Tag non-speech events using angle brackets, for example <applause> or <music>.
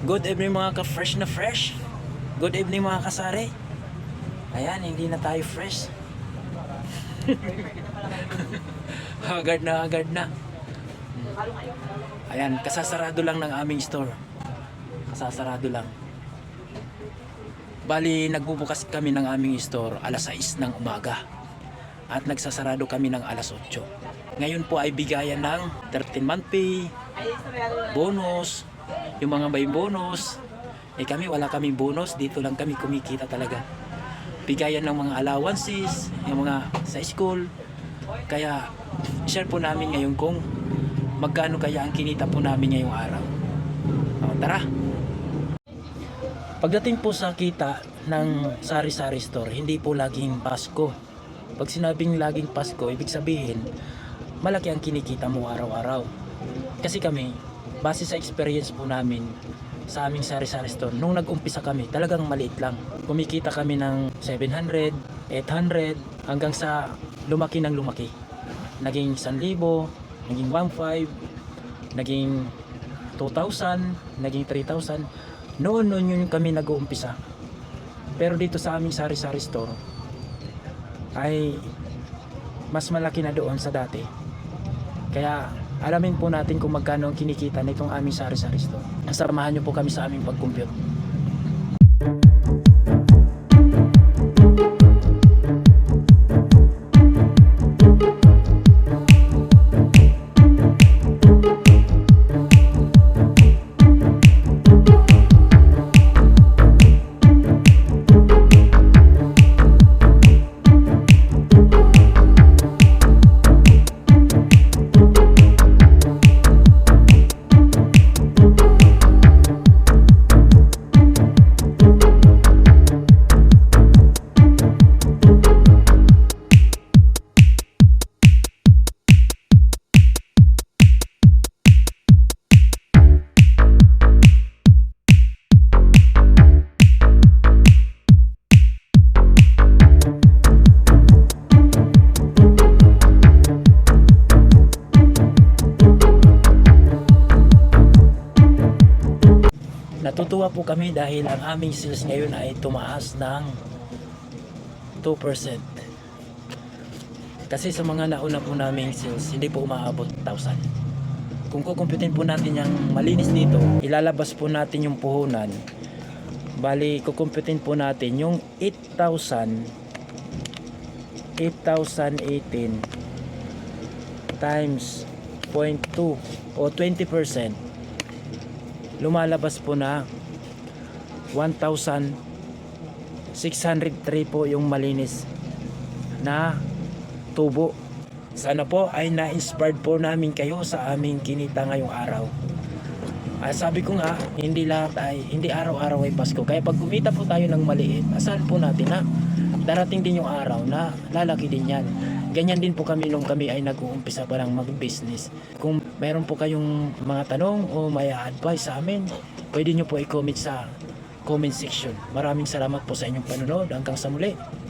Good evening mga ka-fresh na fresh. Good evening mga kasari. Ayan, hindi na tayo fresh. <laughs> agad na, agad na. Ayan, kasasarado lang ng aming store. Kasasarado lang. Bali, nagbubukas kami ng aming store alas 6 ng umaga. At nagsasarado kami ng alas 8. Ngayon po ay bigayan ng 13 month pay, bonus, yung mga may bonus. Eh kami wala kaming bonus, dito lang kami kumikita talaga. Bigayan ng mga allowances, yung mga sa school. Kaya share po namin ngayon kung magkano kaya ang kinita po namin ngayong araw. O, tara! Pagdating po sa kita ng sari-sari store, hindi po laging Pasko. Pag sinabing laging Pasko, ibig sabihin, malaki ang kinikita mo araw-araw. Kasi kami, base sa experience po namin sa aming sari-sari store, nung nag-umpisa kami, talagang maliit lang. Kumikita kami ng 700, 800, hanggang sa lumaki ng lumaki. Naging 1,000, naging 1,500, naging 2,000, naging 3,000. Noon, noon yun kami nag-uumpisa. Pero dito sa aming sari-sari store, ay mas malaki na doon sa dati. Kaya alamin po natin kung magkano ang kinikita nitong aming sari-sari store. Samahan niyo po kami sa aming pag-compute. Natutuwa po kami dahil ang aming sales ngayon ay tumaas ng 2%. Kasi sa mga nauna po naming sales, hindi po umaabot 1,000. Kung kukumputin po natin yung malinis dito, ilalabas po natin yung puhunan. Bali, kukumputin po natin yung 8,000 8,018 times 0.2 o 20% lumalabas po na 1,603 po yung malinis na tubo. Sana po ay na-inspired po namin kayo sa aming kinita ngayong araw. Ah, sabi ko nga, hindi lahat ay, hindi araw-araw ay Pasko. Kaya pag kumita po tayo ng maliit, asahan po natin na darating din yung araw na lalaki din yan. Ganyan din po kami nung kami ay nag-uumpisa pa lang mag-business. Kung meron po kayong mga tanong o may advice sa amin, pwede nyo po i-comment sa comment section. Maraming salamat po sa inyong panonood. Hanggang sa muli.